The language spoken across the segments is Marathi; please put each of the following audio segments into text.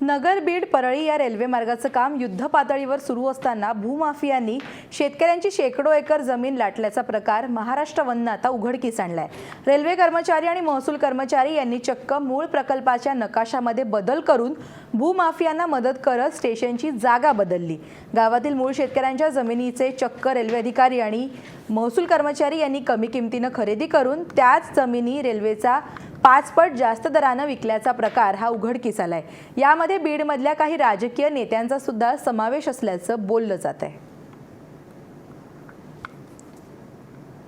नगर बीड परळी या रेल्वे मार्गाचं काम युद्ध पातळीवर सुरू असताना भूमाफियांनी शेतकऱ्यांची शेकडो एकर जमीन लाटल्याचा प्रकार महाराष्ट्र वननं आता उघडकीस आणलाय. रेल्वे कर्मचारी आणि महसूल कर्मचारी यांनी चक्क मूळ प्रकल्पाच्या नकाशामध्ये बदल करून भूमाफियांना मदत करत स्टेशनची जागा बदलली. गावातील मूळ शेतकऱ्यांच्या जमिनीचे चक्क रेल्वे अधिकारी आणि महसूल कर्मचारी यांनी कमी किमतीनं खरेदी करून त्याच जमिनी रेल्वेचा पाचपट जास्त दरानं विकल्याचा प्रकार हा उघडकीस आलाय. यामध्ये बीडमधल्या काही राजकीय नेत्यांचा सुद्धा समावेश असल्याचं बोललं जात आहे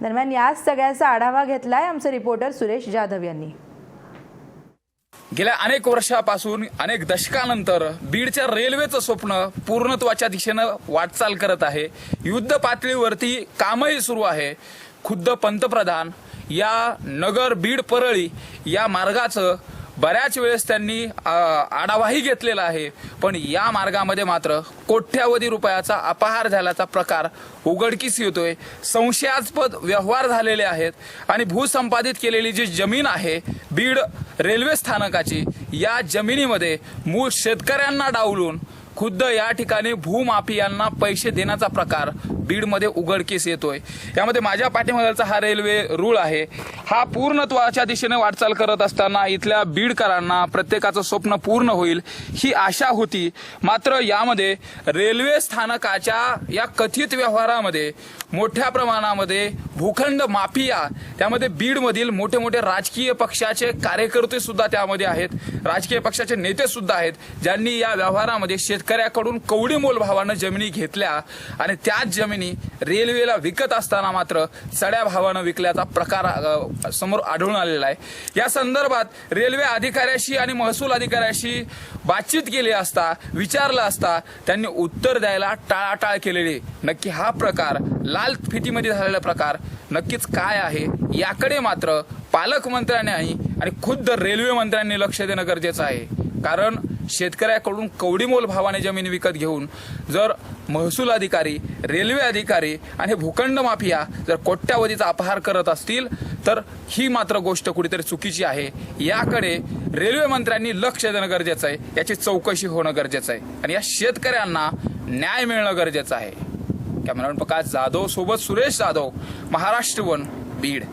दरम्यान याच सगळ्याचा आढावा घेतलाय आमचे रिपोर्टर सुरेश जाधव यांनी. गेल्या अनेक वर्षापासून अनेक दशकानंतर बीडच्या रेल्वेचं स्वप्न पूर्णत्वाच्या दिशेनं वाटचाल करत आहे. युद्ध पातळीवरती कामही सुरू आहे. खुद्द पंतप्रधान या नगर बीड परळी या मार्गाचं बऱ्याच वेळेस त्यांनी आढावाही घेतलेला आहे. पण या मार्गामध्ये मात्र कोट्यावधी रुपयाचा अपहार झाल्याचा प्रकार उघडकीस येतोय. संशयास्पद व्यवहार झालेले आहेत आणि भूसंपादित केलेली जी जमीन आहे बीड रेल्वे स्थानकाची या जमिनीमध्ये मूळ शेतकऱ्यांना डावलून खुद्द या ठिकाणी भूमाफियांना पैसे देण्याचा प्रकार बीडमध्ये उघडकीस येतोय. यामध्ये माझ्या पाठीमागचा हा रेल्वे रूळ आहे. हा पूर्णत्वाच्या दिशेने वाटचाल करत असताना इथल्या बीडकरांना प्रत्येकाचं स्वप्न पूर्ण होईल ही आशा होती. मात्र यामध्ये रेल्वे स्थानकाच्या या कथित व्यवहारामध्ये मोठ्या प्रमाणामध्ये भूखंड माफिया त्यामध्ये बीडमधील मोठे मोठे राजकीय पक्षाचे कार्यकर्ते सुद्धा त्यामध्ये आहेत. राजकीय पक्षाचे नेते सुद्धा आहेत ज्यांनी या व्यवहारामध्ये शेतकऱ्याकडून कवडी मोल भावानं जमिनी घेतल्या आणि त्याच जमिनी रेल्वेला विकत असताना मात्र चढ्या भावानं विकल्याचा प्रकार समोर आढळून आलेला आहे. या संदर्भात रेल्वे अधिकाऱ्याशी आणि महसूल अधिकाऱ्याशी बातचीत केली असता विचारलं असता त्यांनी उत्तर द्यायला टाळाटाळ केलेली. नक्की हा प्रकार लाल फितीमध्ये झालेला प्रकार नक्कीच काय आहे? याकडे मात्र पालकमंत्र्यांनी आणि खुद्द रेल्वे मंत्र्यांनी लक्ष देणं गरजेचं आहे. कारण शेतकऱ्याकडून कवडीमोल भावाने जमीन विकत घेऊन जर महसूल अधिकारी रेल्वे अधिकारी आणि भूखंड माफिया जर कोट्यावधीचा अपहार करत असतील तर ही मात्र गोष्ट कुठेतरी चुकीची आहे. याकडे रेल्वे मंत्र्यांनी लक्ष देणं गरजेचं आहे. याची चौकशी होणं गरजेचं आहे. आणि या शेतकऱ्यांना न्याय मिळणं गरजेचं आहे. कॅमेरामॅन प्रकाश जाधव सोबत सुरेश जाधव महाराष्ट्र वन बीड.